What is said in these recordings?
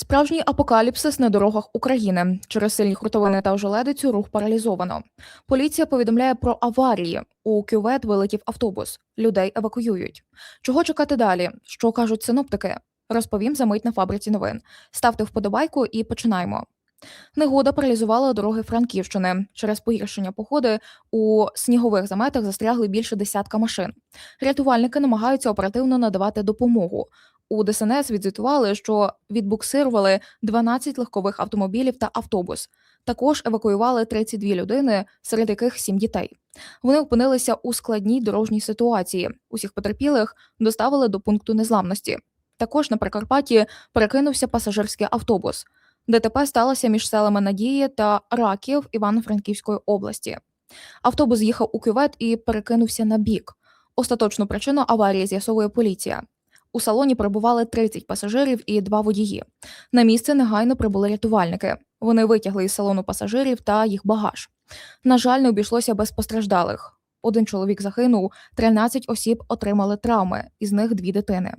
Справжній апокаліпсис на дорогах України. Через сильні хуртовини та ожеледицю рух паралізовано. Поліція повідомляє про аварії. У кювет вилетів автобус. Людей евакуюють. Чого чекати далі? Що кажуть синоптики? Розповім за мить на фабриці новин. Ставте вподобайку і починаємо. Негода паралізувала дороги Франківщини. Через погіршення погоди у снігових заметах застрягли більше десятка машин. Рятувальники намагаються оперативно надавати допомогу. У ДСНС відзвітували, що відбуксирували 12 легкових автомобілів та автобус. Також евакуювали 32 людини, серед яких 7 дітей. Вони опинилися у складній дорожній ситуації. Усіх потерпілих доставили до пункту незламності. Також на Прикарпатті перекинувся пасажирський автобус. ДТП сталося між селами Надії та Раків Івано-Франківської області. Автобус з'їхав у кювет і перекинувся на бік. Остаточну причину аварії з'ясовує поліція. У салоні перебували 30 пасажирів і два водії. На місце негайно прибули рятувальники. Вони витягли із салону пасажирів та їх багаж. На жаль, не обійшлося без постраждалих. Один чоловік загинув, 13 осіб отримали травми, із них дві дитини.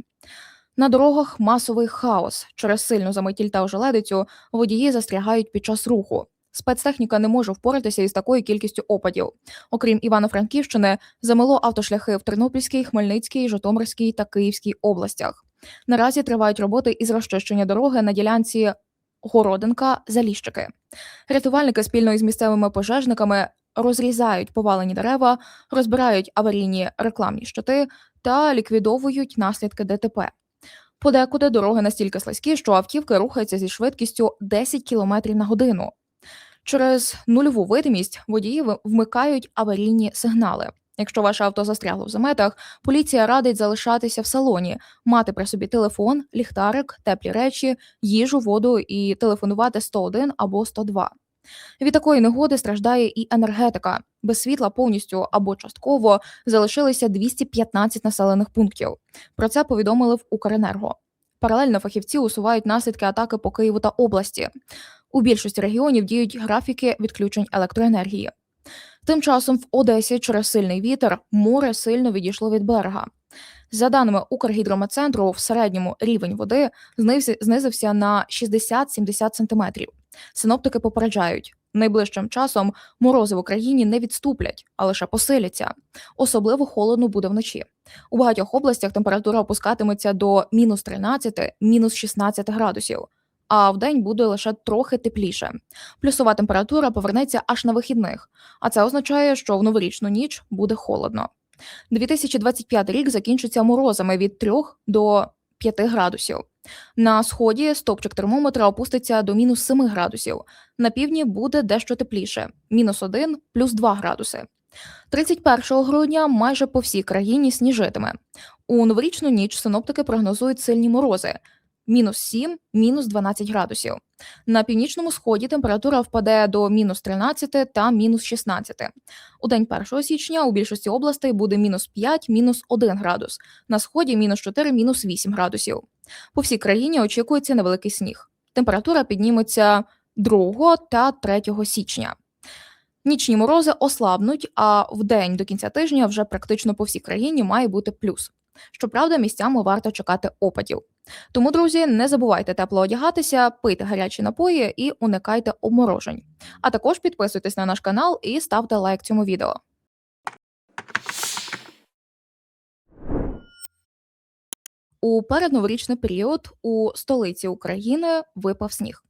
На дорогах масовий хаос. Через сильну заметіль та ожеледицю водії застрягають під час руху. Спецтехніка не може впоратися із такою кількістю опадів. Окрім Івано-Франківщини, замило автошляхи в Тернопільській, Хмельницькій, Житомирській та Київській областях. Наразі тривають роботи із розчищення дороги на ділянці Городенка Заліщики. Рятувальники спільно із місцевими пожежниками розрізають повалені дерева, розбирають аварійні рекламні щити та ліквідовують наслідки ДТП. Подекуди дороги настільки слизькі, що автівки рухаються зі швидкістю 10 км на годину. Через нульову видимість водії вмикають аварійні сигнали. Якщо ваше авто застрягло в заметах, поліція радить залишатися в салоні, мати при собі телефон, ліхтарик, теплі речі, їжу, воду і телефонувати 101 або 102. Від такої негоди страждає і енергетика. Без світла повністю або частково залишилися 215 населених пунктів. Про це повідомили в Укренерго. Паралельно фахівці усувають наслідки атаки по Києву та області. У більшості регіонів діють графіки відключень електроенергії. Тим часом в Одесі через сильний вітер море сильно відійшло від берега. За даними Укргідрометцентру, в середньому рівень води знизився- знизився на 60-70 сантиметрів. Синоптики попереджають, найближчим часом морози в Україні не відступлять, а лише посиляться. Особливо холодно буде вночі. У багатьох областях температура опускатиметься до мінус 13, мінус 16 градусів, а вдень буде лише трохи тепліше. Плюсова температура повернеться аж на вихідних, а це означає, що в новорічну ніч буде холодно. 2025 рік закінчиться морозами від 3 до 5 градусів. На сході стопчик термометра опуститься до мінус 7 градусів. На півдні буде дещо тепліше мінус 1, плюс 2 градуси. 31 грудня майже по всій країні сніжитиме. У новорічну ніч синоптики прогнозують сильні морози мінус 7, мінус 12 градусів. На північному сході температура впаде до мінус 13 та мінус 16. У день 1 січня у більшості областей буде мінус 5, мінус 1 градус. На сході мінус 4, мінус 8 градусів. По всій країні очікується невеликий сніг. Температура підніметься 2 та 3 січня. Нічні морози ослабнуть, а в день до кінця тижня вже практично по всій країні має бути плюс. Щоправда, місцями варто чекати опадів. Тому, друзі, не забувайте тепло одягатися, пийте гарячі напої і уникайте обморожень. А також підписуйтесь на наш канал і ставте лайк цьому відео. У передноворічний період у столиці України випав сніг.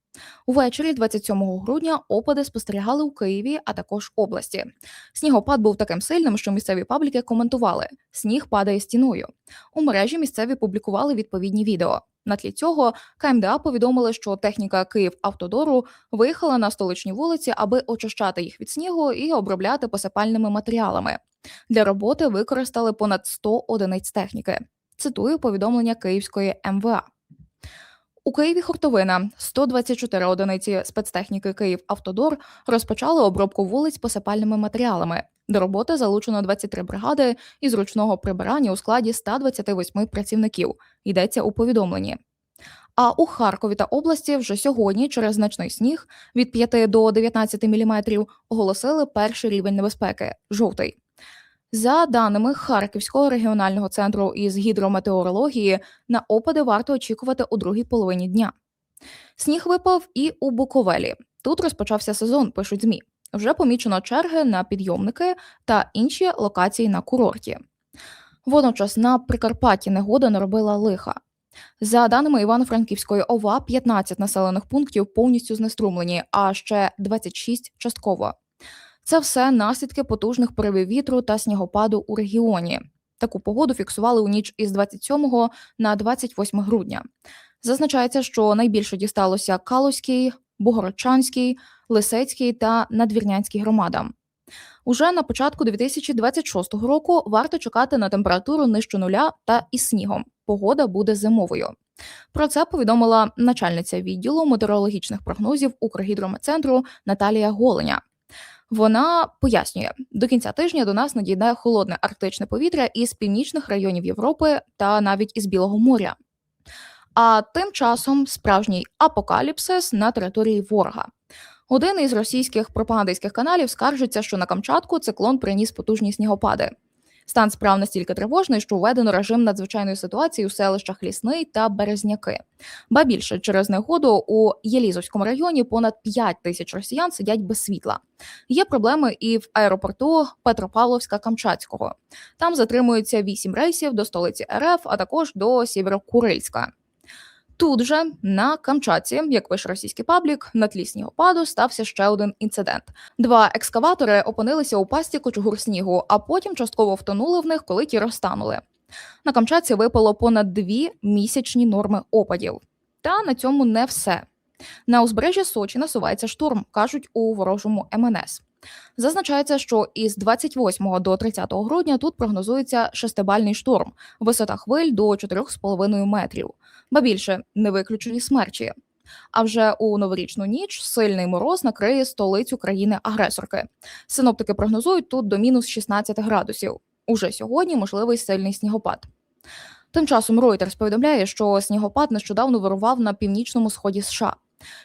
Увечері 27 грудня опади спостерігали у Києві, а також області. Снігопад був таким сильним, що місцеві пабліки коментували: сніг падає стіною. У мережі місцеві публікували відповідні відео. На тлі цього КМДА повідомили, що техніка Київавтодору виїхала на столичні вулиці, аби очищати їх від снігу і обробляти посипальними матеріалами. Для роботи використали понад 100 одиниць техніки. Цитую повідомлення Київської МВА. У Києві хуртовина 124 одиниці спецтехніки Київавтодор розпочали обробку вулиць посипальними матеріалами. До роботи залучено 23 бригади із ручного прибирання у складі 128 працівників. Йдеться у повідомленні. А у Харкові та області вже сьогодні через значний сніг від 5 до 19 мм оголосили перший рівень небезпеки жовтий. За даними Харківського регіонального центру із гідрометеорології, на опади варто очікувати у другій половині дня. Сніг випав і у Буковелі. Тут розпочався сезон, пишуть ЗМІ. Вже помічено черги на підйомники та інші локації на курорті. Водночас на Прикарпатті негода наробила лиха. За даними Івано-Франківської ОВА, 15 населених пунктів повністю знеструмлені, а ще 26 частково. Це все наслідки потужних поривів вітру та снігопаду у регіоні. Таку погоду фіксували у ніч із 27 на 28 грудня. Зазначається, що найбільше дісталося Калузькій, Богородчанській, Лисецькій та Надвірнянській громадам. Уже на початку 2026 року варто чекати на температуру нижче нуля та із снігом. Погода буде зимовою. Про це повідомила начальниця відділу метеорологічних прогнозів Укргідрометцентру Наталія Голеня. Вона пояснює, до кінця тижня до нас надійде холодне арктичне повітря із північних районів Європи та навіть із Білого моря. А тим часом справжній апокаліпсис на території ворога. Один із російських пропагандистських каналів скаржиться, що на Камчатку циклон приніс потужні снігопади. Стан справ настільки тривожний, що введено режим надзвичайної ситуації у селищах Лісний та Березняки. Ба більше через негоду у Єлізовському районі понад 5 тисяч росіян сидять без світла. Є проблеми і в аеропорту Петропавловська-Камчатського. Там затримуються 8 рейсів до столиці РФ, а також до Сєвєрокурильська. Тут же на Камчатці, як пише російський паблік, на тлі снігопаду стався ще один інцидент. Два екскаватори опинилися у пасті кочугур снігу, а потім частково втонули в них, коли ті розтанули. На Камчатці випало понад дві місячні норми опадів. Та на цьому не все. На узбережжі Сочі насувається шторм, кажуть у ворожому МНС. Зазначається, що із 28 до 30 грудня тут прогнозується шестибальний шторм, висота хвиль до 4,5 метрів, ба більше не виключені смерчі. А вже у новорічну ніч сильний мороз накриє столицю країни-агресорки. Синоптики прогнозують тут до мінус 16 градусів. Уже сьогодні можливий сильний снігопад. Тим часом Reuters повідомляє, що снігопад нещодавно вирував на північному сході США.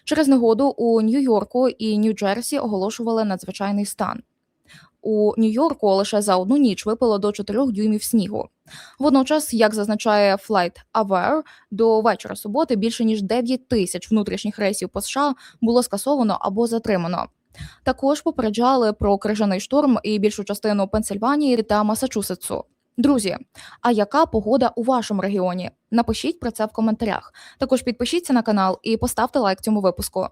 Через негоду у Нью-Йорку і Нью-Джерсі оголошували надзвичайний стан. У Нью-Йорку лише за одну ніч випало до 4 дюймів снігу. Водночас, як зазначає Flight Aware, до вечора суботи більше ніж 9 тисяч внутрішніх рейсів по США було скасовано або затримано. Також попереджали про крижаний шторм і більшу частину Пенсильванії та Масачусетсу. Друзі, а яка погода у вашому регіоні? Напишіть про це в коментарях. Також підпишіться на канал і поставте лайк цьому випуску.